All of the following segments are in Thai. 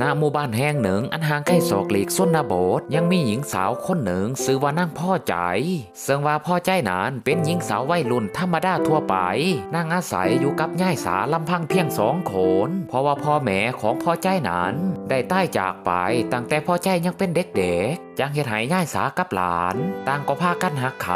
ณหมู่บ้านแห่งหนึ่ง อันห่างไกลศอกหลีกส้นนาบทยังมีหญิงสาวคนหนึ่งชื่อว่านางพ่อใจซึ่งว่าพ่อใจนั้นเป็นหญิงสาววัยรุ่นธรรมดาทั่วไปนางอาศัยอยู่กับย่ายสาลำพังเพียงสองคน เพราะว่าพ่อแม่ของพ่อใจนั้น ได้ใต้จากไปตั้งแต่พ่อใจยังเป็นเด็กๆจังเหตุให้ย่ายสากับหลาน ต่างก็พากันหักไข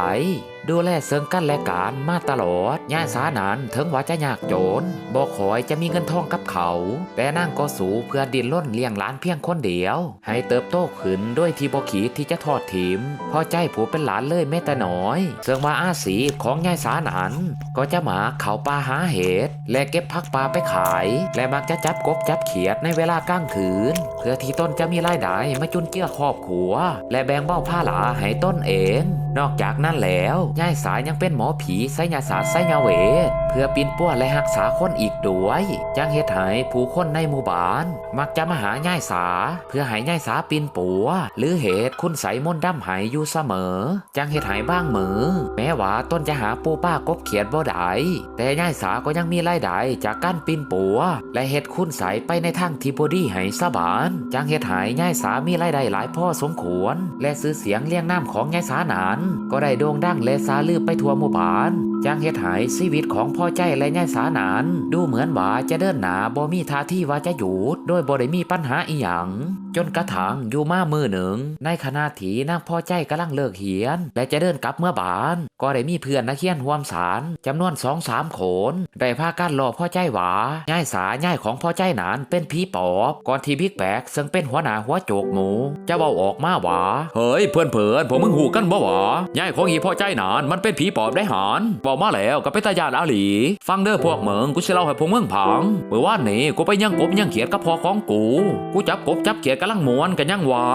ดูแลเสริงกันและกันมาตลอดย่าสานันถึงว่าจะยากจนบอกคอยจะมีเงินทองกับเขา แต่นางก็สูเพื่อดินล้นเลี้ยงหลานเพียงคนเดียว ให้เติบโตขึ้นด้วยที่บขีดที่จะทอดถิมพอใจผู้เป็นหลานเลยแม้แต่น้อยเสื่องว่าอาศีของย่าสานันก็จะมาเขาป่าหาเห็ดและเก็บพักปลาไปขาย และมักจะจับกบจับเขียดในเวลากลางคืน เพื่อที่ต้นจะมีรายได้มาจุนเจือครอบครัว และแบ่งเบ้าผ้าหลาให้ต้นเอง นอกจากนั้นแล้วย่ายสายยังเป็นหมอผีไสยศาสตร์ไสยเวท เพื่อปินป้วนและรักษาคนอีกด้วยจังเหตุให้ผู้คนในหมู่บ้าน มักจะมาหาย่ายสา เพื่อให้ย่ายสาปินปัว หรือเหตุคุณใสมนดำใหายอยู่เสมอจังเหตุให้บ้างมือ แม้ว่าต้นจะหาปูป้ากบเขียดบ่ได้แต่ย่ายสาก็ยังมีรายได้จากการปินปัว และเหตุคุณใสไปในทางที่บดีให้สบานจังเหตุให้ย่ายสามีรายได้หลายพ่อสมควร และซื้อเสียงเลี้ยงน้ำของย่ายสานั้นก็ได้โด่งดังและซาลือไปทั่วหมู่บ้าน จังเหตุให้ชีวิตของพ่อใจและย่ายสานั้นดูเหมือนว่าจะเดินหนาบ่มีท่าที่ว่าจะหยุดโดยบ่ได้มีปัญหาอีหยังจนกระทั่งอยู่มามือหนึ่ง ในขณะที่นางพ่อใจกำลังเลิกเหียน และจะเดินกลับเมื่อบาน ก็ได้มีเพื่อนนักเขียนร่วมสารจำนวนสองสามคนได้พากันหลอกพ่อใจหวาย่ายสาย่ายของพ่อใจนั้นเป็นผีปอบ ก่อนที่บิ๊กแบกซึ่งเป็นหัวหน้าหัวโจกหมู จะเบาออกมาหวาเฮ้ยเพื่อนเพื่อนผมมึงหูกันบ่หวาย่ายของอีพ่อใจนานมันเป็นผีปอบได้หานบอกมาแล้วก็เป็นตาญาติอาหลี ฟังเด้อพวกเมืองกูจะเล่าให้พวกเมืองผังเมื่อวานนี้กูไปย่างกบย่างเขียดกับพ่อของกู กูจับกบจับเขียดกำลังมวนกันย่างหวา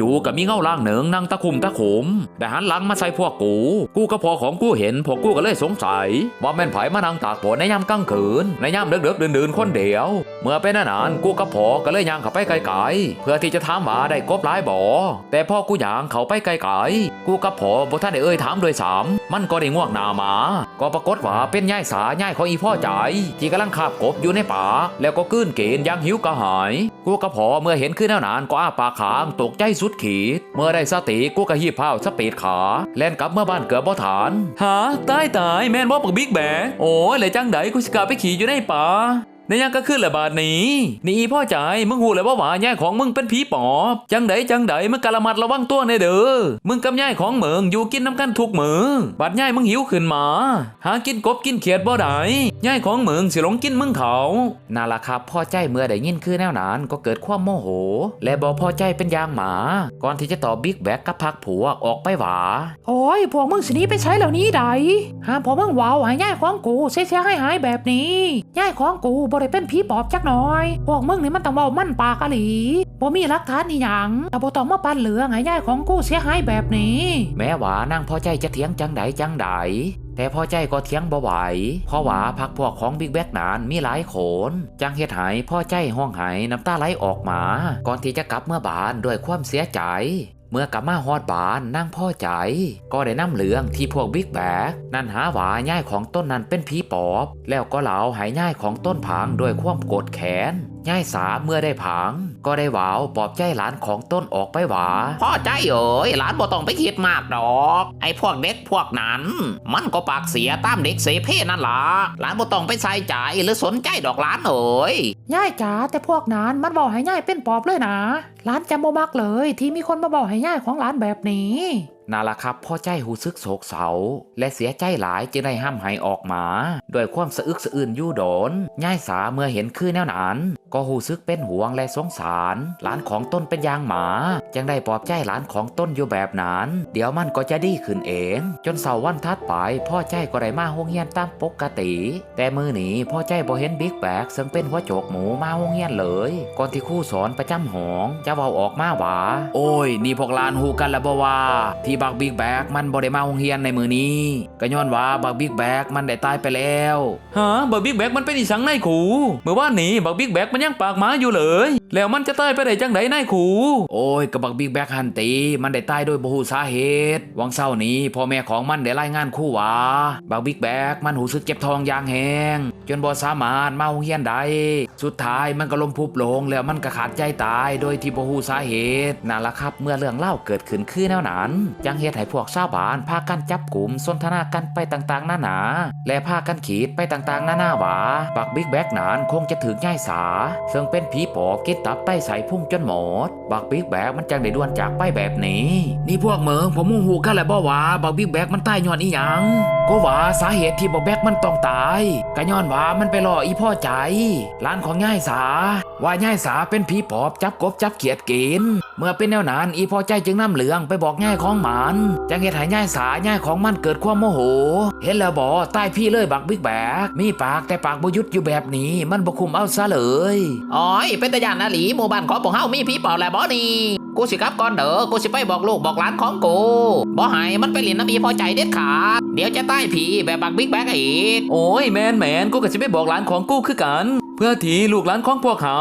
จู่ๆก็มีเงาล่างหนึ่งนั่งตะคุมตะขุมได้หันหลังมาใส่พวกกู กูกับพ่อของกูเห็นพวกกูก็เลยสงสัย ว่าแม่นไผมานั่งตากฝนในยามกลางคืนในยามเดึกๆดื่นๆคนเดียว เมื่อเป็นนานๆกูกับพ่อก็เลยย่างเข้าไปไกลๆเพื่อที่จะถามว่าได้กบหลายบ่อแต่พ่อกูย่างเขาไปไกลๆกูกับพ่อบ่ทันได้เอ่ยถามโดยสามมันก็ได้ง่วงหนามาก็ปรากฏว่าเป็นย่ายสาย่ายของอีพ่อใจาที่กำลังคาบกบอยู่ในป่า แล้วก็กื้นเกณฑ์ยังหิวกระหาย กูกระพอเมื่อเห็นขึ้นแล้วนานก็อ้าปากค้างตกใจสุดขีด เมื่อได้สติกูก็หีบผ้าสปีดขาแล่นกลับเมื่อบ้านเกือบบ่ฐานฮะตายตายแม่นบ่ปักบิ๊กแบกโอ้ยเลยจังไดกูสิกลับไปขี่อยู่ในป่า ในยังก็ขึ้นละบาทนี้นี่อีพ่อใจมึงหูเลยว่าหว่าย่ายของมึงเป็นผีปอบจังไดจังไดมึงกะละมัดระวังตัวในเด้อมึงกับย่ายของมึงอยู่กินน้ำกันทุกมือบัดย่ายมึงหิวขึ้นมาหากินกบกินเขียดบ่ได้ย่ายของมึงสิหลงกินมึงเขานั่นล่ะครับพ่อใจเมื่อได้ยินคือแนวนั้นก็เกิดความโมโห และบอกพ่อใจเป็นยางหมา ก่อนที่จะต่อบบิ๊กแบกกับพักผัวออกไปหวา โอ้ยพวกมึงสินี้ไปใช้เหล่านี้ใดห้ามพวกมึงว้าวหายย่ายของกูเสียเสียหายหายแบบนี้ย่ายของกูบได้เป็นผีปอบจักหน่อย พวกมึงนี่มันต้องเว้ามั่นปากอะหลีบ่มีหลักฐานอีหยังแต่บ่ต้องมาปั่นเหลืองหายย่ายของกู้เสียหายแบบนี้ แม้ว่านั่งพ่อใจจะเถียงจังใดจังใดแต่พ่อใจก็เถียงบ่ไหว เพราะว่าพักพวกของบิ๊กแบกนานมีหลายโขน จังเฮ็ดหายพ่อใจห้องหายน้ำตาไหลออกมา ก่อนที่จะกลับเมื่อบานด้วยความเสียใจ เมื่อกลับมาฮอดบ้านนั่งพ่อใจ ก็ได้นำเหลืองที่พวกบิ๊กแบกนั่นหาว่าย่ายของต้นนั้นเป็นผีปอบ แล้วก็เหลาหายย่ายของต้นผางด้วยความโกรธแค้น ย่ายสาเมื่อได้ผางก็ได้หวาวปอบใจหลานของต้นออกไปหวาพ่อใจเอ๋ยหลานบ่ต้องไปคิดมากดอก ไอ้พวกเด็กพวกนั้น มันก็ปากเสียตามเด็กเสเพนั่นล่ะหลานบ่ต้องไปใส่ใจหรือสนใจดอกหลานเอ๋ยย่ายจ๋าแต่พวกนั้นมันบอกให้ย่ายเป็นปอบเลยนะร้านจำบ่มักเลย ที่มีคนมาบอกให้ย่ายของร้านแบบนี้ นั่นล่ะครับพ่อใจหูซึกโศกเศร้าและเสียใจหลายจึงได้ห้ามหายออกมาด้วยความสะอึกสะอื้นยู่โดนย่ายสาเมื่อเห็นคือแนวนั้น ก็หูซึกเป็นห่วงและสงสาร หลานของต้นเป็นยางหมาจึงได้ปลอบใจหลานของต้นอยู่แบบนั้น เดี๋ยวมันก็จะดีขึ้นเอง จนเสาร์วันทัดไป พ่อใจก็ได้มาโรงเรียนตามปกติ แต่มือนี้พ่อใจบ่เห็นบิ๊กแบกซึ่งเป็นหัวโจกหมูมาโรงเรียนเลย ก่อนที่ครู่สอนประจำหองจะเว้าออกมาว่าโอ้ย นี่พวกหลานหูกันแล้วบ่ว่า ที่บักบิ๊กแบกมันบ่ได้มาโรงเรียนในมือนี้ก็ย้อนว่าบักบิ๊กแบกมันได้ตายไปแล้วฮะบักบิ๊กแบกมันเป็นอีสังในขูเมื่อวานนี้บักบิ๊กแบกมันยังปากหมาอยู่เลย แล้วมันจะตายไปได้จังไดในขูโอ้ยกับบักบิ๊กแบกฮันตี มันได้ตายโดยบ่ฮู้สาเหตุ วังเศร้านี้พ่อแม่ของมันได้ไล่งานคู่วาบักบิ๊กแบกมันหูสึกเจ็บทองอย่างแหง จนบ่สามารถมาโรงเรียนได้สุดท้ายมันก็ล้มพุบลงแล้วมันก็ขาดใจตาย โดยที่บ่ฮู้สาเหตุนั่นละครับ เมื่อเรื่องเล่าเกิดขึ้นคือแนวนั้นจังเฮ็ดให้พวกชาวบ้านพากันจับกลุ่มสนทนากันไปต่างๆ นานา และพากันขีดไปต่างๆ นานาว่าบักบิ๊กแบกนั้นคงจะถึงง่ายสา ซึ่งเป็นผีปอบกินตับไตใสพุ่งจนหมดบักบิ๊กแบกมันจังได้ด่วนจากไปแบบนี้ นี่พวกเมืองผมมุ่งหูกันแหละบ่ว่าบักบิ๊กแบกมันตายย้อนอีหยังก็ว่าสาเหตุที่บักแบกมันต้องตายก็ย้อนว่ามันไปล่ออีพ่อใจร้านของง่ายสา ว่าง่ายสาเป็นผีปอบจับกบจับเขียดกินเมื่อเป็นแนวนั้นอีพ่อใจจึงน้ำเหลืองไปบอกง่ายของหมันจังเหตุให้ง่ายสาง่ายของมันเกิดความโมโห เห็นแล้วบ่ใต้พี่เลยบักบิ๊กแบกมีปากแต่ปากบยุดอยู่แบบนี้ มันบ่คุมเอาซะเลยอ้อยเป็นตาญาณนาหลีหมู่บ้านของพวกเฮามีผีปอบแล้วบ่นี่ กูสิกลับก่อนเด้อกูสิไปบอกลูกบอกหลานของกูบ่ให้มันไปเล่นน้ำผีพอใจเด็ดขาดเดี๋ยวจะใต้ผีแบบบักบิ๊กแบกอีก โอ้ยแมนแมนกูก็สิไปบอกหลานของกูคือกัน เพื่อทีลูกหลานของพวกเขา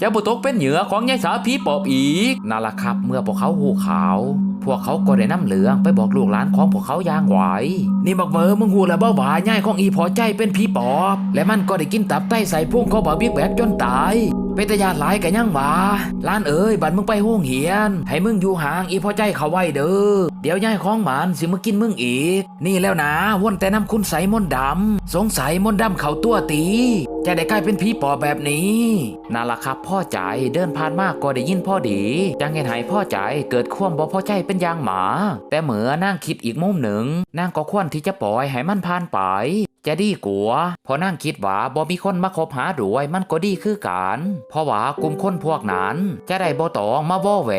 จะบุตกเป็นเหยื่อของยายสาผีปอบอีกนั่นละครับ เมื่อพวกเขาหูขาว พวกเขาก็ได้น้ำเหลืองไปบอกลูกหลานของพวกเขาอย่างไหวนี่บักเบอมึงหูแล้วบ่ว่าย่ายของอีพอใจเป็นผีปอบ และมันก็ได้กินตับไตใส่พุ่งของบ่าวบิ๊กแบกจนตาย เป็นตาญาติหลายกันยังหวาล้านเอ้ยบัดมึงไปห้องเหียน ให้มึงอยู่ห่างอีพอใจเขาไว้เด้อ เดี๋ยวย่ายของหมานสิมากินมึงอีก นี่แล้วนะวนแต่น้ำคุณใสมนดำ สงสัยมนดำเขาตัวตี จะได้กลายเป็นผีปอบแบบนี้นั่นล่ะครับพ่อใจเดินผ่านมากก็ได้ยินพ่อดี จังเห็นให้พ่อใจเกิดความบ่พอใจเป็นยางหมา แต่เหมือนั่งคิดอีกมุมหนึ่งนางก็ควรที่จะปล่อยให้มันผ่านไป จะดีกว่าพอนั่งคิดว่าบ่มีคนมาคบหาด้วยมันก็ดีคือกันเพราะว่ากลุ่มคนพวกนั้น จะได้บ่ตองมาว่อแหว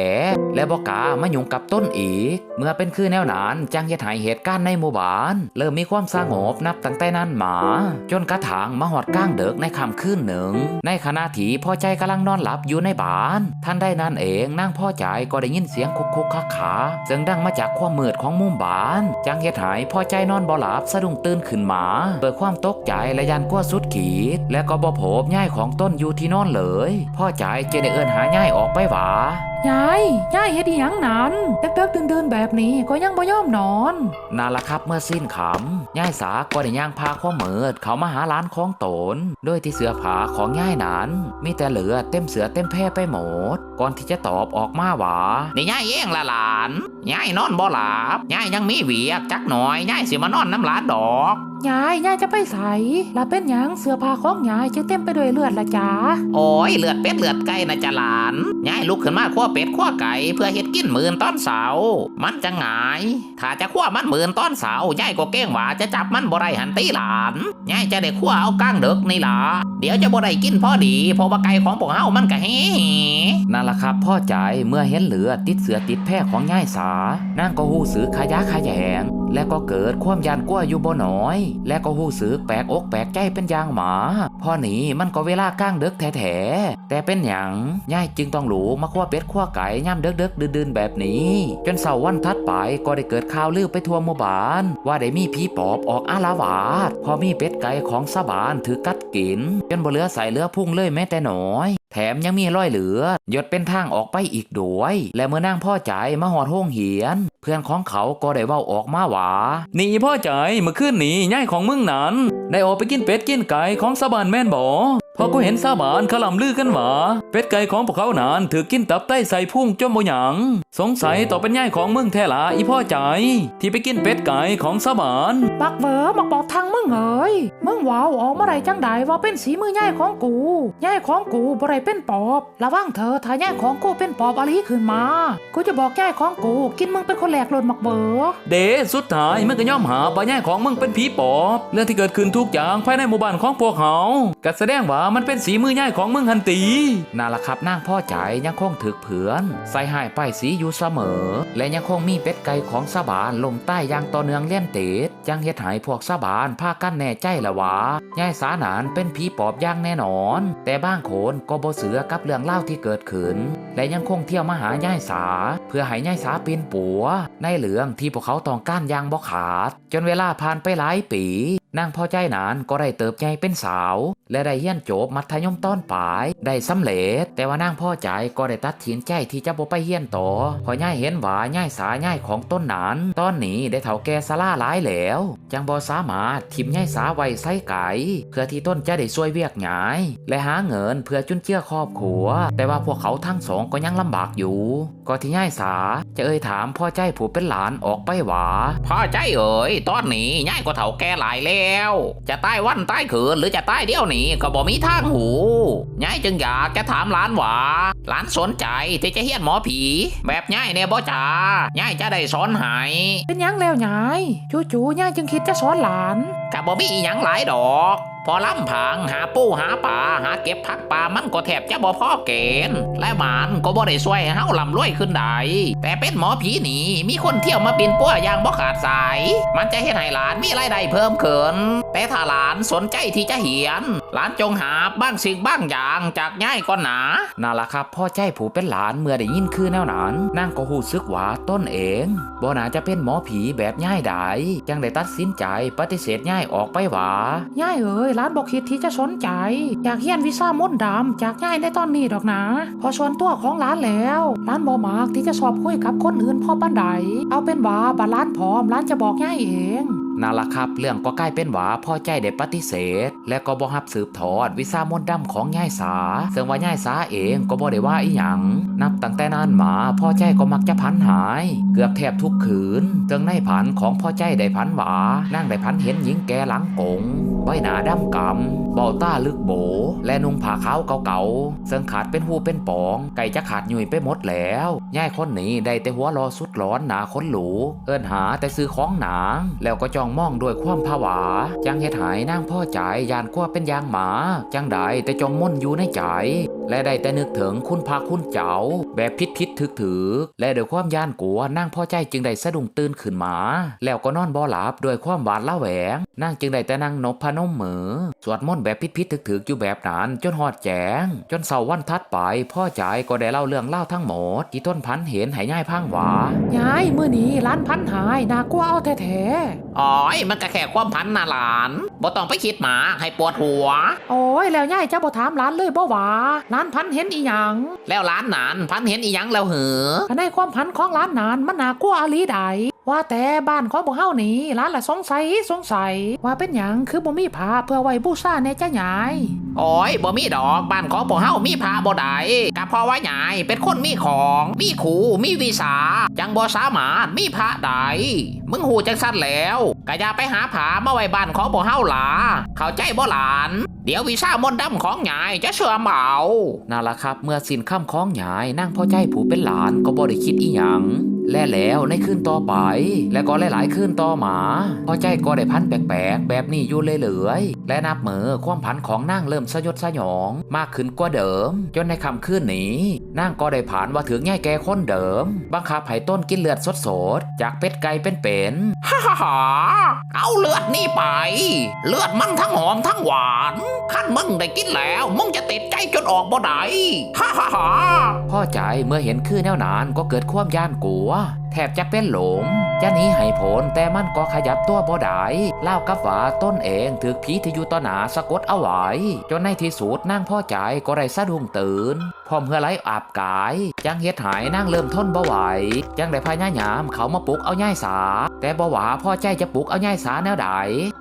และบ่กามายุ่งกับต้นอีก เมื่อเป็นคือแนวนั้นจังเฮ็ดให้เหตุการณ์ในหมู่บ้าน เริ่มมีความสงบนับตั้งแต่นั้นมา จนกระทั่งมาหอดกลางเดึกในค่ำคืนหนึ่ง ในขณะที่พ่อใจกำลังนอนหลับอยู่ในบ้าน ท่านได้นั่นเองนางพ่อใจก็ได้ยินเสียงคุกคุกคักขาซึ่งดังมาจากความมืดของมุมบ้าน จังเฮ็ดให้พ่อใจนอนบ่หลับสะดุ้งตื่นขึ้นมาเปิดความตกใจและยันกลัวสุดขีด และก็บ่พบย่ายของต้นอยู่ที่นอนเลย พ่อใจจเนเอิ้นหาย่ายออกไปหวายายยายเฮ็ดอีหยังนั้นเด็กๆเดินๆแบบนี้ก็ยังบ่ยอมนอนนั่นละครับเมื่อสิ้นขำย่ายสาก็ได้ย่างพาข้อมืดเขามาหาร้านของตนโดยที่เสื้อผ้าของย่ายนั้น มีแต่เหลือเต็มเสือเต็มแพร่ไปหมด ก่อนที่จะตอบออกมาว่านี่ยายเองละหลานยายนอนบ่หลับยายยังมีเวียกจักหน่อยยายสิมานอนน้ำหลานดอกยายยายจะไปใส่ละเป็นหยังเสื้อผ้าของยายจึงเต็มไปด้วยเลือดละจ้าโอ้ยเลือดเป็ดเลือดไก่นะจ๊ะหลานยายลุกขึ้นมาขั้วเป็ดขั้วไก่เพื่อเฮ็ดกินหมื่นต้นเสา มันจะหงาย ถ้าจะขั้วมันหมื่นต้นเสาร์ยายก็เก้งหวาจะจับมันบ่ได้หันตีหลานย่ายจะได้ขั้วเอาก้างเด็กนี่ล่ะเดี๋ยวจะบ่ได้กินพอดีเพราะว่าไก่ของพวกเฮามันก็แฮ่นั่นละครับพ่อใจเมื่อเห็นเหลือติดเสือติดแพร่ของย่ายสานางก็หู้สือขายะขายงและก็เกิดความยานกลัวอยู่บ่หน้อย และก็หู้สือแปลกอกแปลกใจเป็นอย่างหมาพ่อหนีมันก็เวลาก้างเด็กแท้ๆแต่เป็นอย่างย่ายจึงต้องหลูมาขั้วเป็ดขั้วไก่ย่ำเด็กๆดืนๆแบบนี้ จนเสาร์วันทัดไปก็ได้เกิดข่าวลือไปทั่วหมู่บ้าน ว่าได้มีผีปอบออกอาลาวาด พอมีเป็ดไก่ของสาบานถือกัดกิน จนบ่เหลือใส่เลือพุ่งเลยแม้แต่น้อยแถมยังมีรอยเหลือหยดเป็นทางออกไปอีกด้วย และเมื่อนางพ่อใจมาหอดห้องเหียน เพื่อนของเขาก็ได้เว้าออกมาหว่านี่พ่อใจเมื่อคืนนี้ย่ายของมึงนั้น ได้ออกไปกินเป็ดกินไก่ของสาบานแม่นบ่พอกูเห็นสาบานขลำลือกันหวา เป็ดไก่ของพวกเขานั้นถือกินตับไตใส่พุ่งจมบ่หยังสงสัยต่อเป็นย่ายของมึงแท้ละอีพ่อใจ ที่ไปกินเป็ดไก่ของสาบานบักเบอมักบอกทางมึงเอ๋ยมึงว้าวออกมาได้จังใดว่าเป็นสีมือยายของกูยายของกูบ่ได้เป็นปอบระวังเธอะถ้ายายของกูเป็นปอบอะไรขึ้นมา กูจะบอกยายของกู กินมึงเป็นคนแรกเลยมักเบอเดสุดท้ายมึงก็ย่อมหาปลาแย่ของมึงเป็นผีปอบเรื่องที่เกิดขึ้นทุกอย่างภายในหมู่บ้านของพวกเขาก็แสดงว่ามันเป็นสีมือย่ายของมึงหันตีนั่นละครับนางพ่อใจยังคงถึกเผือน ใส่หายป้ายสีอยู่เสมอ และยังคงมีเป็ดไก่ของสบานลมใต้ยางต่อเนื่องเลี่ยนเตดจังเฮ็ดให้พวกสบานพากั้นแน่ใจละว่าย่ายสาหนานเป็นผีปอบย่างแน่นอน แต่บ้างโขนก็บ่เสือกับเรื่องเล่าที่เกิดขึ้น และยังคงเที่ยวมาหาย่ายสา เพื่อให้ย่ายสาเป็นปัว ในเรื่องที่พวกเขาต้องการยางบ่ขาด จนเวลาผ่านไปหลายปีนางพอใจนานก็ได้เติบใหญ่เป็นสาวและได้เรียนจบมัธยมต้นปลายได้สำเร็จ แต่ว่านางพ่อใจก็ได้ตัดสินใจที่จะบ่ไปเรียนต่อพอย่ายเห็นว่าย่ายสาย่ายของต้นนั้น ตอนนี้ได้เฒ่าแก่สลาหลายแล้ว จังบ่สามารถทิมย่ายสาไว้ไส้ไก่เพื่อที่ต้นจะได้ช่วยเวียกหงาย และหาเงินเพื่อจุนเจือครอบครัว แต่ว่าพวกเขาทั้งสองก็ยังลำบากอยู่ ก็ที่ย่ายสาจะเอ่ยถามพ่อใจผู้เป็นหลานออกไปหวาพ่อใจเอ๋ยตอนนี้ยายก็เฒ่าแก่หลายแล้ว จะตายวันตายคืนหรือจะตายเดียวนี้ก็บ่มีทางหูยายจึงอยากจะถามหลานว่าหลานสนใจที่จะเฮียนหมอผี แบบยายเนี่ยบ่จ๋ายายจะได้สอนหายเป็นยังแล้วยายจู่ๆยายจึงคิดจะสอนหลาน กับบ่มีอหยังหลายดอก พอลำพังหาปูหาป่าหาเก็บผักป่ามันก็แทบจะบ่พอเกณฑ์และมันก็บ่ได้ช่วยให้เฮาลำรวยขึ้นได้แต่เป็นหมอผีนี่มีคนเที่ยวมาบินปั้วอย่างบ่ขาดสาย มันจะเฮ็ดให้หลานมีรายได้เพิ่มขึ้นแต่ถ้าหลานสนใจที่จะเหียน หลานจงหาบ้างสิ่งบ้างอย่างจากย่ายก่อนหนานั่นล่ะครับ พ่อใจผู้เป็นหลานเมื่อได้ยินคือแนวนั้นนางก็หูซึกว่าต้นเองบ่น่าจะเป็นหมอผีแบบย่ายใดจังได้ตัดสินใจปฏิเสธย่ายออกไปหวายายเอ๋ยร้านบอกคิดที่จะสนใจ อยากเฮียนวีซ่ามดดำจากยายในตอนนี้ดอกนะ พอชวนตัวของร้านแล้วร้านบอมากที่จะสอบคุยกับคนอื่นพ่อปันใดเอาเป็นว่าบาร้านพร้อมร้านจะบอกยายเอง นั่นล่ะครับเรื่องก็ใกล้เป็นหวาพ่อใจได้ปฏิเสธ และก็บ่ฮับสืบทอดวิชามนดำของย่ายสา ซึ่งว่าย่ายสาเองก็บ่ได้ว่าอีหยังนับตั้งแต่นั้นมาพ่อใจก็มักจะพันหาย เกือบแทบทุกคืนจึงในผันของพ่อใจได้พันหวานั่งได้พันเห็นหญิงแก่หลังกงใบหนาดำกำ เบาต้าลึกโบ และนุ่งผ้าขาวเก่าๆซึ่งขาดเป็นหูเป็นปอง ไก่จะขาดยุ่ยไปหมดแล้วย่ายคนนี้ได้แต่หัวรอสุดร้อนหนาคนหลูเอิ้นหาแต่ซื้อของหนางแล้วก็จ้องมองด้วยความผวา จังเฮ็ดหายนางพ่อใจยานกลัวเป็นยางหมา จังได้แต่จองม่นอยู่ในใจและได้แต่นึกถึงคุณพาคุณเจ้า แบบพิษพิษถึกถือ และด้วยความย่านกลัวนางพ่อใจจึงได้สะดุ้งตื่นขึ้นมา แล้วก็นอนบ่หลับด้วยความหวาดละแหวงนางจึงได้แต่นั่งนบพนมมือ สวดมนต์แบบพิษพิษถึกถืออยู่แบบนั้นจนหอดแจง จนเสาร์วันทัดไป พ่อใจก็ได้เล่าเรื่องเล่าทั้งหมด ที่ต้นพันธุ์เห็นให้ย่ายพังหวายายมื้อนี้หลานพันหายน่ากลัวเอาแท้อ๋อยมันก็แค่ความพันน่ะหลานบ่ต้องไปคิดหมาให้ปวดหัวๆโอ้ยแล้วยายจะบ่ถามหลานเลยบ่ว่าหลานพันเห็นอีหยังแล้วหลานหนานพันเห็นอีหยังแล้วหือภายในความพันของหลานนานมันน่ากลัวอลีใดว่าแต่บ้านของพวกเฮานี่หลานละสงสัยสงสัย ว่าเป็นหยังคือบ่มีผ้าเพื่อไว้บูชาแน่จ้ะยายโอ้ยบ่มีดอกบ้านของพวกเฮามีพาบ่ได้ก็เพราะว่าหยายเป็นคนมีของ มีขู่มีวิสาจังบ่สามารถมีพระได้มึงหูจังสั้นแล้วก็อย่าไปหาผามาไว้บ้านของพวกเฮาหลาเข้าใจบ่หลาน เดี๋ยววีซ่ามนดำของหยายจะเชื่อมเอานั่นละครับ เมื่อสิ้นข้ามของหยายนั่งพ่อใจผู้เป็นหลานก็บ่ได้คิดอีหยัง และแล้วในคืนต่อไป และก็หลายๆคืนต่อมาพ่อใจก็ได้พันแปลกๆ แบบนี้อยู่เรื่อยๆและนับเหมือความพันของนางเริ่มสยดสยอง มากขึ้นกว่าเดิม จนในคำคืนนี้นางก็ได้ผ่านว่าถึงง่ายแก่คนเดิม บังคับให้ต้นกินเลือดสดๆจากเป็ดไก่เป็นๆฮ่าฮ่าฮ่าเอาเลือดนี่ไป เลือดมันทั้งหอมทั้งหวานขั้นมึงได้กินแล้ว มึงจะติดใจจนออกบ่ได้ฮ่าฮ่าฮ่าพ่อใจเมื่อเห็นคือแนวนานก็เกิดความย่านกลัว why? แทบจะเป็นหลง จะหนีให้ผลแต่มันก็ขยับตัวบ่ได้เล่ากับว่าต้นเองถือผีที่อยู่ต่อหนาสะกดเอาไว้ จนในที่สุดนางพ่อใจก็ได้สะดุ้งตื่นพร้อมเพื่อไหลอาบกายจังเฮ็ดหายนางเริ่มทนบ่ไหวจังได้พายายามเขามาปลุกเอาย่ายสา แต่บ่หวาพ่อใจจะปลุกเอาย่ายสาแนวใด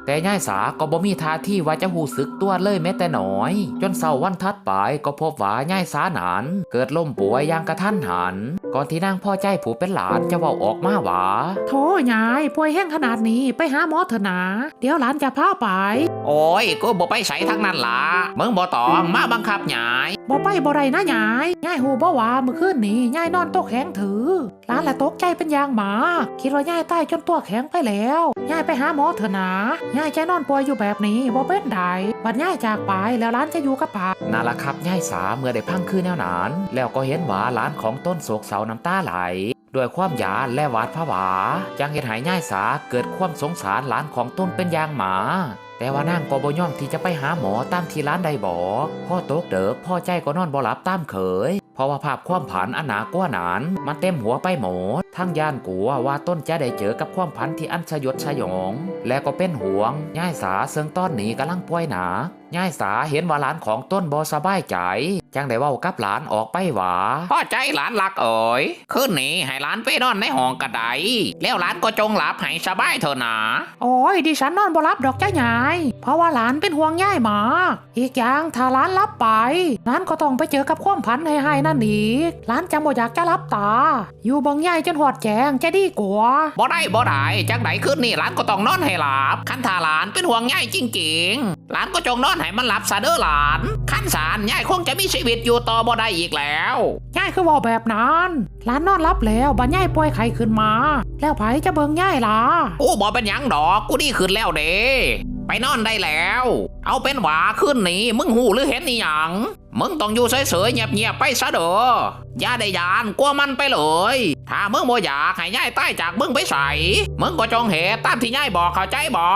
แต่ย่ายสาก็บ่มีท่าที่ว่าจะหูสึกตัวเลยแม้แต่น้อย จนเสาร์วันทัดไปก็พบว่าย่ายสาหนานเกิดล้มป่วยอย่างกระทันหัน ก่อนที่นางพ่อใจผูเป็นหลานจะเว่าออกมาว่าโธ่ยายป่วยแห้งขนาดนี้ไปหาหมอเถอะนะ เดี๋ยวหลานจะพาไป โอ้ยกูบ่ไปใส่ทั้งนั้นล่ะมึงบ่ต้องมาบังคับหยายบ่ไปบ่ไรนะยายยายหูบ่ว่าเมื่อคืนนี้ยายนอนโต๊ะแข็งถือหลานละตกใจเป็นอย่างหมา คิดว่ายายตายจนตัวแข็งไปแล้วยายไปหาหมอเถอะนะยายจะนอนป่วยอยู่แบบนี้บ่เป็นไดบัดยายจากไปแล้วหลานจะอยู่กับผานั่นล่ะครับย่ายสาเมื่อได้พังคือแนวนาน แล้วก็เห็นว่าหลานของต้นโศกเสาน้ำตาไหล ด้วยความหยาและหวาดผวาจังเห็นหายย่ายสาเกิดความสงสารหลานของต้นเป็นอย่างหมา แต่ว่านางก็บ่ยอมที่จะไปหาหมอตามที่ร้านใดบอกพ่อตกเดิกพ่อใจก็นอนบ่หลับตามเคยเพราะว่าภาพความผันอันหนากว่าหนานมันเต็มหัวไปหมดทั้งย่านกลัวว่าต้นจะได้เจอกับความผันที่อันสยดสยอง และก็เป็นห่วงย่ายสาเซิงต้อนหนีกำลังป่วยหนา ยายสาเห็นว่าหลานของต้นบอสบายใจจังได้เว้ากับหลานออกไปหวาพ่อใจหลานหลักเอ๋ยคืนนี้ให้หลานไปนอนในห้องกระไดแล้วหลานก็จงหลับให้สบายเถอะนะโอ้ยดิฉันนอนบ่รับดอกจ้ายายเพราะว่าหลานเป็นห่วงย่ายหมากอีกอย่างถ้าหลานรับไปหลานก็ต้องไปเจอกับความพันให้ให้นั่นอีกหลานจังบ่อยากจะรับตา อยู่เบังย่ายจนหอดแจงจะดีกว่าบ่ได้บ่ได้จังไดคืนนี้หลานก็ต้องนอนให้หลับคันถ้าหลานเป็นห่วงย่ายจริง ๆ หลานก็จงนอนให้มันหลับซะเด้อหลานคันสารย่ายคงจะมีชีวิตอยู่ต่อบ่ได้อีกแล้วย่ายคือเว่าแบบนั้นหลานนอนรับแล้วบัดย่ายป่วยไข้ขึ้นมา แล้วไผจะเบิงย่ายล่ะกูบอกเป็นหยังดอกกูดีขึ้นแล้วเด้ไปนอนได้แล้ว เอาเป็นหวาขึ้นนี้มึงหูหรือเห็นนี่หยัง มึงต้องอยู่เฉยๆเงียบๆไปซะเด้ออย่าได้ยานกลัวมันไปเลย ถ้ามึงบ่อยากให้ย่ายใต้จากมึงไปใส่มึงก็จงเหตุตามที่ย่ายบอกเข้าใจบ่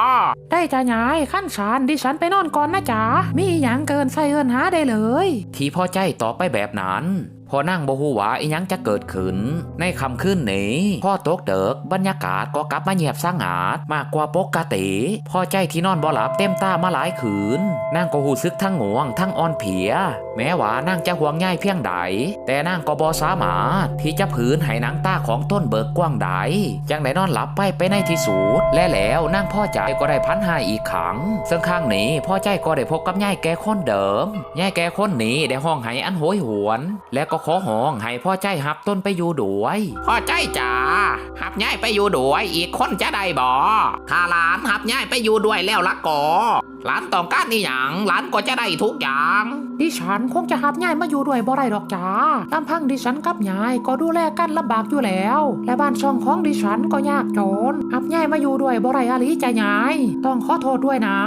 ได้จ้ายายขั้นสารดิฉันไปนอนก่อนนะจ๊ะมีอหย่างเกินใส่เอินหาได้เลย ที่พ่อใจตอบไปแบบนั้นพอนั่งบ่ฮู้ว่าอีหยังจะเกิดขึ้น ในคำขึ้นนี้พ่อตกเดิกบรรยากาศก็กลับมาเงียบสงัดมากกว่าปกติ พ่อใจที่นอนบ่หลับเต็มตามาหลายคืนนั่งก็หูซึกทั้งง่วงทั้งอ่อนเพลีย แม้ว่านั่งจะห่วงง่ายเพียงใด แต่นั่งก็บ่สามารถที่จะผืนให้หนังตาของต้นเบิกกว้างใดจังได้นอนหลับไปไปในที่สุดและแล้วนั่งพ่อใจก็ได้พันหายอีกครั้งซึ่งข้างนี้พ่อใจก็ได้พบกับยายแก่คนเดิมยายแก่คนนี้ได้ห้องให้อันโหยหวน และก็ขอห้องให้พ่อใจหับต้นไปอยู่ด้วยพ่อใจจ๋าหับย่ายไปอยู่ด้วยอีกคนจะได้บ่ถ้าหลานหับย่ายไปอยู่ด้วยแล้วละก็หลานต้องการนี่หยังหลานก็จะได้ทุกอย่าง ดิฉันคงจะหับยายมาอยู่ด้วยบ่ได้ดอกจ้าลำพังดิฉันกับยายก็ดูแลกันลำบากอยู่แล้ว และบ้านช่องของดิฉันก็ยากจนหับยายมาอยู่ด้วยบ่ได้อะลิจ้ายาย ต้องขอโทษด้วยนะ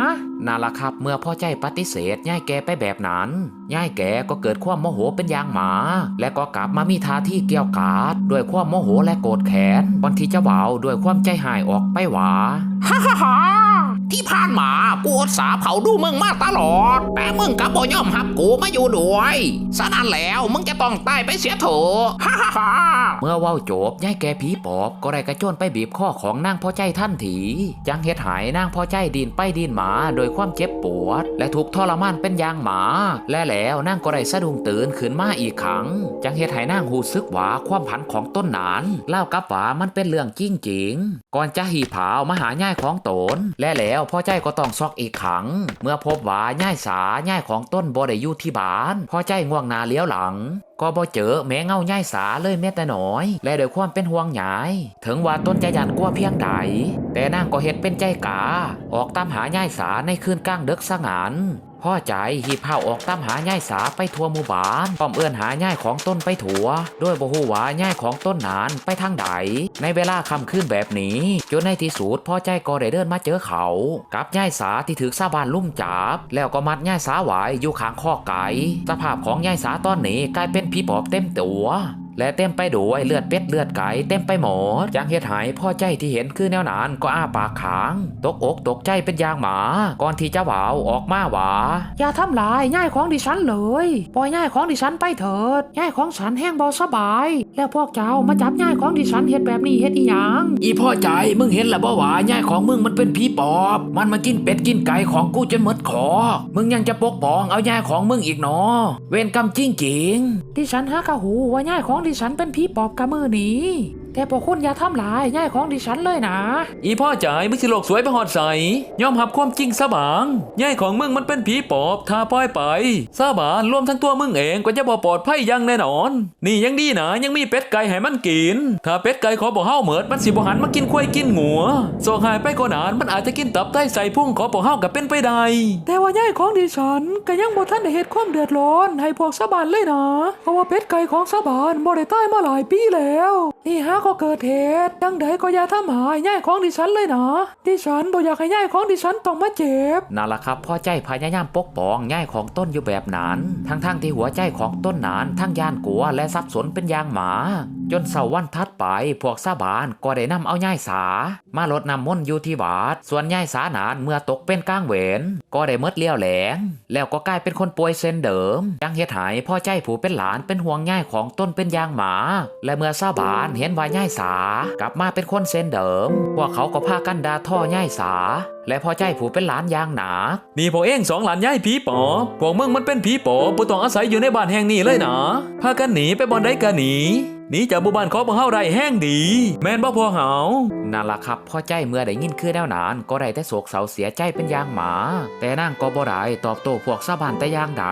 นั่นละครับเมื่อพ่อใจปฏิเสธย่ายแกไปแบบนั้นย่ายแกก็เกิดความโมโหเป็นอย่างหมา และก็กลับมามีท่าที่เกี่ยวกาดด้วยความโมโหและโกรธแค้นวันที่จะเว้าด้วยความใจหายออกไปหวาฮ่าฮ่าฮ่า ที่ผ่านมากูอดสาเผาดูมึงมาตลอด แต่มึงกับบ่ยอมหับกูมาอยู่ด้วยฉะนั้นแล้วมึงจะต้องตายไปเสียเถอะฮ่าฮ่าฮ่าเมื่อว้าวจบยายแกผีปอบ ก็ได้กระโจนไปบีบข้อของนางพ่อใจท่านทีจังเฮ็ดหายนางพ่อใจดินไปดินหมาโดยความเจ็บปวด และถูกทรมานเป็นยางหมา และแล้วนางก็ได้สะดุ้งตื่นขึ้นมาอีกครั้งจังเฮ็ดให้นางหูซึกว่าความผันของต้นหนานเล่ากับว่ามันเป็นเรื่องจริงจริงก่อนจะหีผาวมาหาย่ายของตนและแล้วพ่อใจก็ต้องซอกอีกขัง เมื่อพบว่าย่ายสาย่ายของต้นบ่ได้อยู่ที่บ้านพ่อใจง่วงนาเลี้ยวหลังก็บ่เจอแม้เงาย่ายสาเลยแม้แต่น้อย และด้วยความเป็นห่วงหยาย ถึงว่าต้นจะยันกลัวเพียงใด แต่นางก็เฮ็ดเป็นใจกา ออกตามหาย่ายสาในคืนกลางเดึกสงาน พ่อใจหีบเผาออกตามหาย่ายสาไปทั่วหมู่บ้านป้อมเอื้อนหาย่ายของต้นไปถั่วด้วยบ่ฮู้ว่าย่ายของต้นนานไปทางใดในเวลาค่ำคืนแบบนี้จนในที่สุดพ่อใจก็ได้เดินมาเจอเขา กับย่ายสาที่ถือซาบานลุ่มจับ แล้วก็มัดย่ายสาไว้อยู่ข้างข้อไก่สภาพของย่ายสาตอนนี้กลายเป็นผีปอบเต็มตัว และเต็มไปด้วยเลือดเป็ดเลือดไก่เต็มไปหมดจังเฮ็ดหายพ่อใจที่เห็นคือแนวนานก็อ้าปากขาง ตกอกตกใจเป็นยางหมา ก่อนที่จะหวาวออกมาหวา อย่าทำลายย่ายของดิฉันเลย ปล่อยย่ายของดิฉันไปเถิดย่ายของฉันแห้งเบาสบาย แล้วพวกเจ้ามาจับย่ายของดิฉันเฮ็ดแบบนี้เฮ็ดอีหยังอีพ่อใจมึงเห็นแล้วบ่หว่าย่ายของมึงมันเป็นผีปอบ มันมากินเป็ดกินไก่ของกูจนหมดขอมึงยังจะปกป้องเอาย่ายของมึงอีกเนาะเวรกรรมจริงจริงดิฉันหากะหูว่าย่ายของดิฉันเป็นผีปอบกะมือนี้ แต่พวกคุณอย่าทำลายย่ายของดิฉันเลยนะ อีพ่อจ่ายมึงสิโลกสวยไปหอดใสยอมหับความจริงซะบางย่ายของมึงมันเป็นผีปอบถ้าปล่อยไปซาบานรวมทั้งตัวมึงเองก็จะบ่ปลอดภัยยังแน่นอน นี่ยังดีนะยังมีเป็ดไก่ให้มันกิน ถ้าเป็ดไก่ขอบ่เฮาเหมิดมันสิบ่หันมากินควายกินงัวโซกหายไปก็นานมันอาจจะกินตับไตใส่พุ่งขอบ่เฮากับเป็นไปได้ แต่ว่าย่ายของดิฉันก็ยังบ่ทันได้เฮ็ดความเดือดร้อนให้พวกสะบานเลยนะเพราะว่าเป็ดไก่ของสะบานบ่ได้ตายมาหลายปีแล้ว นี่ฮะก็เกิดเหตุดังใดก็อย่าทำหายย่ายของดิฉันเลยนะดิฉันบ่อยากให้ย่ายของดิฉันต้องมาเจ็บนั่นละครับพ่อใจพยายามปกป้องย่ายของต้นอยู่แบบนั้น ทั้งๆที่หัวใจของต้นนานทั้งย่านกลัวและสับสนเป็นอย่างหมาจนเสาร์วันทัดไปพวกซาบานก็ได้นำเอาย่ายสา มาลดน้ำมนต์อยู่ที่วัดส่วนย่ายสานานเมื่อตกเป็นก้างเวนก็ได้เมดเลี้ยวแหลง แล้วก็กลายเป็นคนป่วยเส้นเดิมจังเฮ็ดใหายพ่อใจผู้เป็นหลานเป็นห่วงย่ายของต้นเป็นยางหมา และเมื่อซาบานเห็นว่าย่ายสากลับมาเป็นคนเซนเดิมพวกเขาก็พากันด่าท่อย่ายสาและพ่อใจผู้เป็นหลานอยางหนา นี่พวกเองสองหลานย้ายผีปอบพวกมึงมันเป็นผีปอบบ่ต้องอาศัยอยู่ในบ้านแห่งนี้เลยนะพากันหนีไปบ่อนใดกันหนีหนีจากหมู่บ้านของพวกเฮาได้แห้งดี แม่นบ่พวกเฮานั่นล่ะครับพ่อใจเมื่อได้ยินคือแนวนาน ก็ได้แต่โศกเศร้าเสียใจเป็นอย่างหมา แต่นางก็บ่ได้ตอบโต้พวกชาวบ้านแต่อย่างใด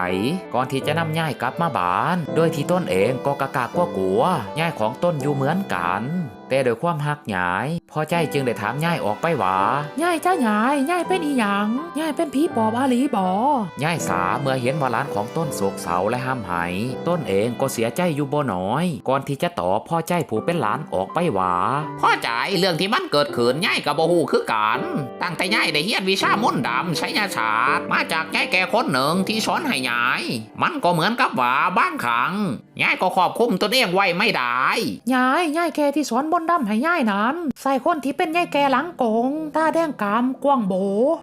ก่อนที่จะนำย่ายกลับมาบ้าน โดยที่ต้นเองก็กะกากกลัวๆย่ายของต้นอยู่เหมือนกัน แต่โดวยความหักหยายพ่อใจจึงได้ถามย่ายออกไปว่าย่ายจ้าหยายย่ายเป็นอีหยังย่ายเป็นผีปอบอาลีบอย่ายสาเมื่อเห็นว่าหลานของต้นโศกเศร้าและห้ามหายต้นเองก็เสียใจอยู่บ่น้อย ก่อนที่จะตอบพ่อใจผู้เป็นหลานออกไปว่าพ่อใจเรื่องที่มันเกิดขึ้นย่ายกับโบหูคือกันตั้งแต่ย่ายได้เฮียนวิชามนต์ดำใช้ยาศาสตร์มาจากย่ายแก่คนหนึ่งที่สอนให้ยาย มันก็เหมือนกับว่าบ้างครั้ง ย่ายก็ควบคุมตัวเองไว้ไม่ได้ยายยายแกที่สอนบนดำให้ยายนั้น ใส่คนที่เป็นยายแกหลังโกงตาแดงกำกว้างโบ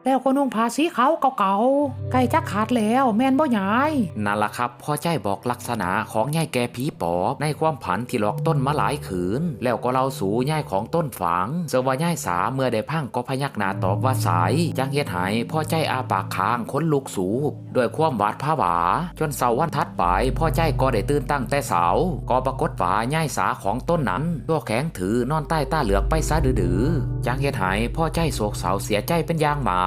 แล้วก็นุ่งผ้าสีขาวเก่าๆใกล้จะขาดแล้วแม่นบ่ยายนั่นล่ะครับพ่อใจบอกลักษณะของย่ายแกผีปอบในความผันที่หลอกต้นมาหลายขืน แล้วก็เล่าสู่ย่ายของต้นฝังเสว่าย่ายสาเมื่อได้พังก็พยักหน้าตอบว่าสายจังเฮ็ดใหายพ่อใจอาปากค้างค้นลุกสูบด้วยความหวาดผวาจนเสาร์วันทัดไปพ่อใจก็ได้ตื่นตั้งแต่เสาก็ปรากฏว่าย่ายสาของต้นนั้นตัวแข็งถือนอนใต้ตาเหลือกไปซะดื้อจังเฮ็ดหายพ่อใจโศกเศร้าเสียใจเป็นยางหมา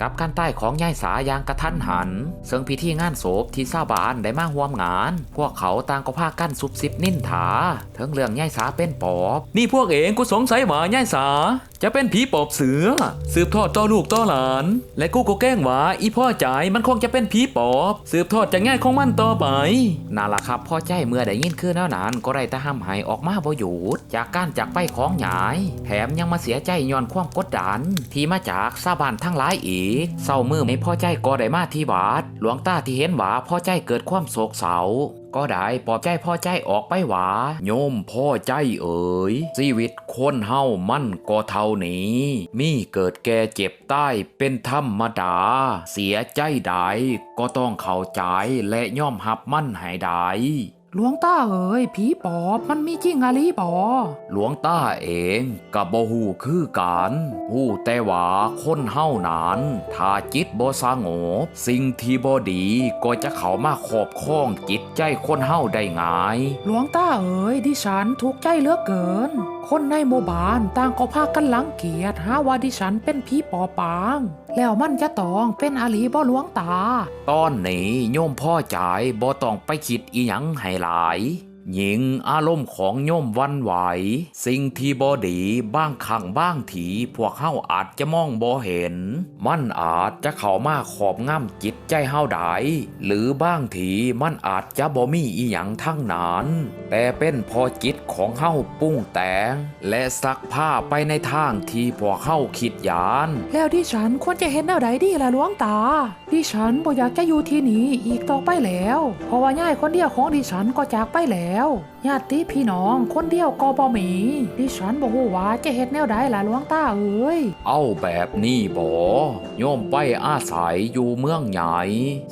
กับการใต้ของย่ายสาอย่างกระทันหัน ซึ่งพิธีงานศพที่ซาบานได้มาร่วมงาน พวกเขาต่างก็พากันซุบซิบนินทาถึงเรื่องย่ายสาเป็นปอบ นี่พวกเองกูสงสัยว่าย่ายสา จะเป็นผีปอบเสือ สืบทอดต่อลูกต่อหลาน และกูก็แกล้งว่าอีพ่อใจมันคงจะเป็นผีปอบ สืบทอดจากง่ายของมันต่อไปนั่นล่ะครับพ่อใจเมื่อได้ยินคือแนวนั้นก็ได้แต่ห้ามหายออกมาบ่หยุดจากการจากไปของหยาย แถมยังมาเสียใจย้อนความกดดัน ที่มาจากซาบานทั้งหลายอีกเศร้ามือไม่พอใจก็ได้มาที่บาดหลวงตาที่เห็นว่าพ่อใจเกิดความโศกเศร้า ก็ได้ปลอบใจพ่อใจออกไปว่าโยมพ่อใจเอ๋ยชีวิตคนเฮามันก็เท่านี้ มีเกิดแก่เจ็บใต้เป็นธรรมดา เสียใจใดก็ต้องเข้าใจและย่อมหับมันให้ได้หลวงตาเอ๋ยผีปอบมันมีจริงอาหลีบอหลวงตาเองกับบ่ฮู้คือกันฮู้แต่ว่าคนเฮานั้นถ้าจิตบ่สงบสิ่งที่บ่ดีก็จะเข้ามาครอบครองจิตใจคนเฮาได้ง่าย หลวงตาเอ๋ยดิฉันถูกใจเหลือเกิน คนในหมู่บ้านต่างก็พากันหลังเกียจหาว่าดิฉันเป็นผีปอบปาง แล้วมันจะต้องเป็นอาหลีบ่หลวงตา ตอนนี้โยมพ่อจ่ายบ่ต้องไปคิดอีหยังให้หลาย หญิงอารมณ์ของโยมวันไหว สิ่งที่บ่ดีบ้างขังบ้างถีพวกเฮาอาจจะมองบ่เห็น มันอาจจะเข้ามาขอบง่ำจิตใจเฮาได้หรือบ้างทีมันอาจจะบ่มีอีหยังทั้งนั้น แต่เป็นพอจิตของเฮาปรุงแต่ง และซักผ้าไปในทางที่พวกเฮาคิดยาน แล้วดิฉันควรจะเห็นแนวใดดีล่ะหลวงตา ดิฉันบ่อยากจะอยู่ที่นี่อีกต่อไปแล้ว เพราะว่าย่ายคนเดียวของดิฉันก็จากไปแล้วญาติพี่น้องคนเดียวก็บ่มี ดิฉันบ่ฮู้ว่าจะเฮ็ดแนวใดล่ะหลวงตาเอ้ย เอาแบบนี้บ่โยมไปอาศัยอยู่เมืองใหญ่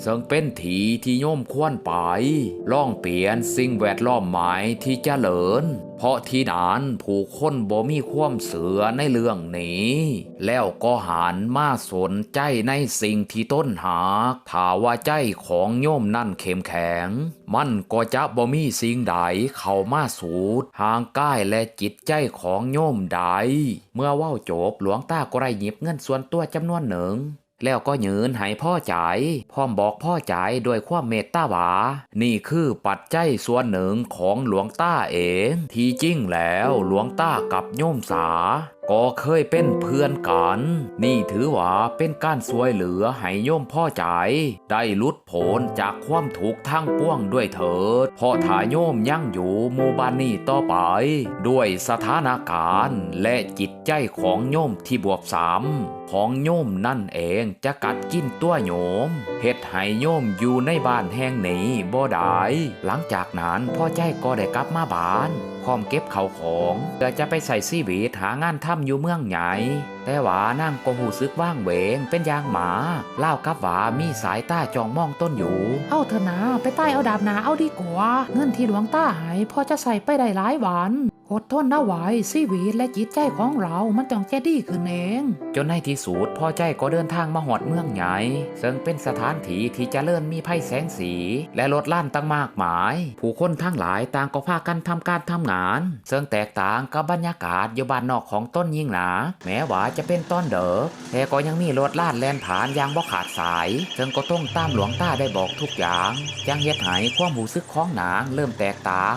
ซึ่งเป็นทีที่โยมควรไปล่องเปลี่ยนสิ่งแวดล้อมใหม่ที่เจริญ เพราะที่นั้นผู้คนบ่มีความเสือในเรื่องนี้ แล้วก็หันมาสนใจในสิ่งที่ต้นหาถ้าว่าใจของโยมนั่นเข้มแข็ง มันก็จะบ่มีสิ่งใดเข้ามาสูดห่างกายและจิตใจของโยมใด เมื่อว้าจบหลวงตาก็ได้หยิบเงินส่วนตัวจำนวนหนึ่ง แล้วก็ยืนให้พ่อจ่ายพร้อมบอกพ่อจ่ายด้วยความเมตตาหวา นี่คือปัจจัยส่วนหนึ่งของหลวงต้าเอง ที่จริงแล้วหลวงต้ากับโยมสาก็เคยเป็นเพื่อนกัน นี่ถือว่าเป็นการสวยเหลือให้โยมพ่อใจายได้ลุดพ้นจากความถูกทั้งปวงด้วยเถิดพราะถ้าโยมยั่งอยู่หมู่บ้านนี้ต่อไป ด้วยสถานการณ์และจิตใจของโยมที่บวบสาม ของโยมนั่นเองจะกัดกินตัวโยมเฮ็ดให้โยมอยู่ในบ้านแห่งนี้บ่ได้หลังจากนั้นพ่อใจก็ได้กลับมาบ้านพร้อมเก็บเขาของเพื่อจะไปใส่ชีวิตหางานทำอยู่เมืองใหญ่ แต่ว่านางก็หูซึกว่างเวงเป็นยางหมาเล่ากับว่ามีสายตาจ้องมองต้นอยู่ เอาเถอะนะไปใต้เอาดาบนาเอาดีกว่า เงินที่หลวงตาหายพอจะใส่ไปได้หลายวัน อดทนนะไหวชีวิตและจิตใจของเรามันต้องจะดีขึ้นเอง จนในที่สุดพ่อใจก็เดินทางมาหอดเมืองใหญ่ซึ่งเป็นสถานที่ที่จเจริญมีไพ่แสงสี และรถล้านตั้งมากมาย ผู้คนทั้งหลายต่างก็พากันทำการทำงาน ซึ่งแตกต่างกับบรรยากาศอยู่บ้านนอกของต้นยิ่งหนาแม้ว่าจะเป็นต้นเดอแต่ก็ยังมีรถล้านแล่นผ่านอย่างบ่ขาดสาย ซึ่งก็ต้องตามหลวงตาได้บอกทุกอย่างยังเฮ็ดให้ความหูซึกของนางเริ่มแตกต่าง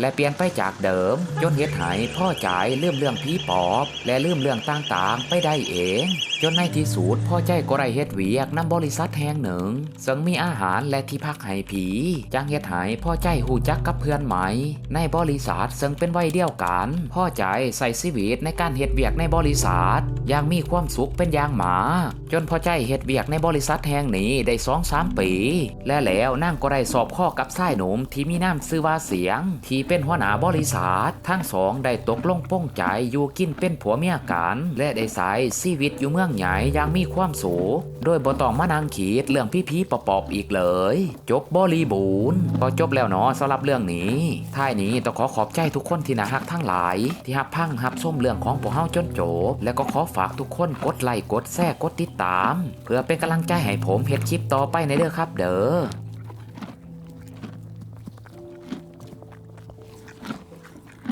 และเปลี่ยนไปจากเดิมจนเฮ็ดให้พ่อใจลืมเรื่องผีปอบ และลืมเรื่องต่างๆ ไปได้เอง จนในที่สุดพ่อใจก็ได้เฮ็ดเวียกนำบริษัทแห่งหนึ่ง ซึ่งมีอาหารและที่พักให้ผีจังเฮ็ดให้พ่อใจหูจักกับเพื่อนใหม่ในบริษัทซึ่งเป็นวัยเดียวกัน พ่อใจใส่ชีวิตในการเฮ็ดเวียกในบริษัทอย่างมีความสุขเป็นอย่างหมา จนพ่อใจเฮ็ดเวียกในบริษัทแห่งนี้ได้สองสามปี และแล้วนั่งก็ได้สอบข้อกับชายหนุ่มที่มีน้ำซื้อว่าเสียงที่เป็นหัวหน้าบริษัททั้งสองได้ตกลงป้องใจอยู่กินเป็นผัวเมียกันและได้ใช้ชีวิตอยู่เมืองใหญ่อย่างมีความสุขโดยบ่ต้องมานั่งขีดเรื่องพี่ๆปอบอีกเลย จบบริบูรณ์ก็จบแล้วเนาะสำหรับเรื่องนี้ท้ายนี้ต้องขอขอบใจทุกคนที่น่าฮักทั้งหลาย ที่ฮับพังฮับส้มเรื่องของพวกเฮาจนจบและก็ขอฝากทุกคนกดไลค์กดแชร์กดติดตาม เพื่อเป็นกำลังใจให้ผมเฮ็ดคลิปต่อไปในเด้อครับเด้อ